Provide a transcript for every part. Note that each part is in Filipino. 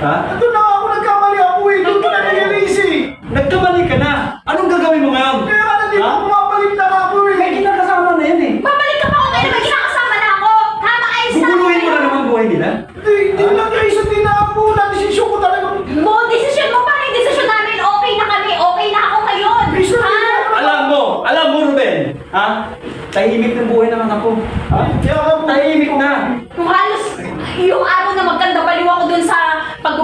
Ha? Ito na ako, nagkamali ako eh. Doon ka na nag-erase eh. Nagkamali ka na? Anong gagawin mo ngayon? Kaya ka na di ko na ako eh. Eh, kinakasama na yan eh. Babalik ka pa ako ngayon, magkakasama na ako. Tama, ayos na ako. Bubuluhin mo na naman buhay nila. Hindi, hindi lang kayo sa tinabo. Na desisyon ko talaga. Buong desisyon mo, pa. parang desisyon namin. Okay na kami, okay na ako ngayon. Ha? Alam mo, alam mo, Ruben. Ha? Tahimik ng buhay naman ako. Ha? Tahimik na. Kung halos yung araw na magkanda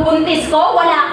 buntis ko, wala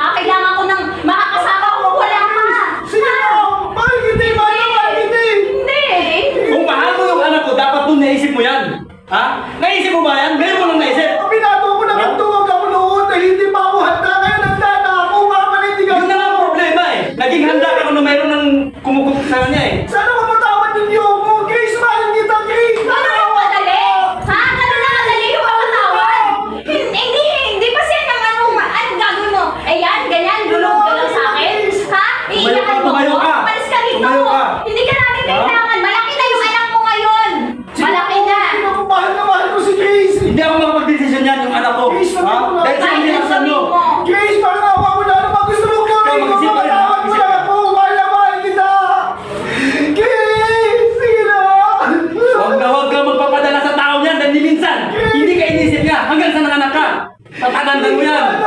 Tumayo ka! Umalis ka dito! Tumayo ka! Hindi ka namin kailangan! Malaki na yung anak mo ngayon! Malaki na! Hindi ako mahal na mahal ko si Grace! Hindi ako makapag-desisyon yan yung anak ko! Grace, ha? Dahil sa hindi ang sabi mo! Grace, parang ako ako na naman gusto mo gawin ko! Matawag mo lang na mahal kita! Grace! Sige na! Huwag na ka magpapadala sa tao niyan dahil minsan! Hindi ka inisip niya hanggang sa nanganak ka! Tatanandan mo yan!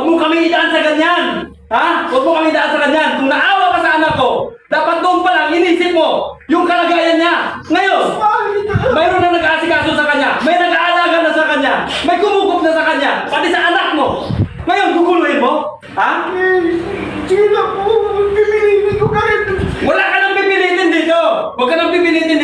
Huwag mo kami idaan sa ganyan. Ha? Huwag mo kami idaan sa ganyan. Kung naawa ka sa anak ko, dapat doon pa lang inisip mo yung kalagayan niya. Ngayon, mayroon na nag-aasikaso sa kanya. May nag-aalaga na sa kanya. May kumukup na sa kanya. Pati sa anak mo. Ngayon, guguluhin mo? Ha? Sino po? Pipilitin ko kahit... Wala ka nang pipilitin dito. Huwag ka nang pipilitin